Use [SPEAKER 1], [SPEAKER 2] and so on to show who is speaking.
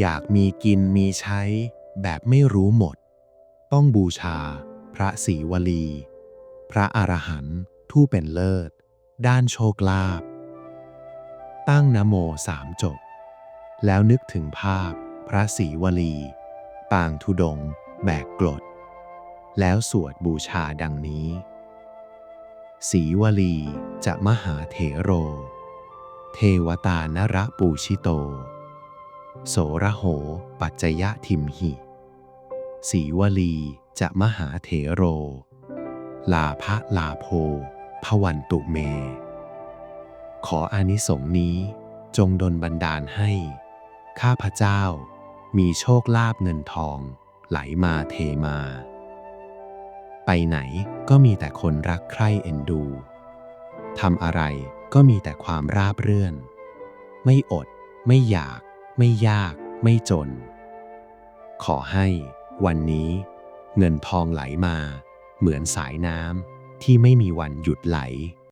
[SPEAKER 1] อยากมีกินมีใช้แบบไม่รู้หมด ต้องบูชา พระศรีวลี พระอรหันต์ทู่เป็นเลิศ ด้านโชคลาภตั้งนโมสามจบ แล้วนึกถึงภาพพระศรีวลี ปางธุดง แบกกรด แล้วสวดบูชาดังนี้ศรีวลีจะมหาเถโร เทวตานระปูชิโต โสระโห ปัจจยะทิมหิศรีวลีจะมหาเถโร ลาภะลาโพพวันตุเม ขออานิสงส์นี้จงดลบันดาลให้ ข้าพเจ้ามีโชคลาภเงินทองไหลมาเทมา ไปไหนก็มีแต่คนรักใคร่เอ็นดู ทำอะไรก็มีแต่ความราบเรื่อน ไม่อดไม่อยาก ไม่ยาก ไม่จน ขอให้วันนี้ เงินทองไหลมา เหมือนสายน้ำที่ไม่มีวันหยุดไหล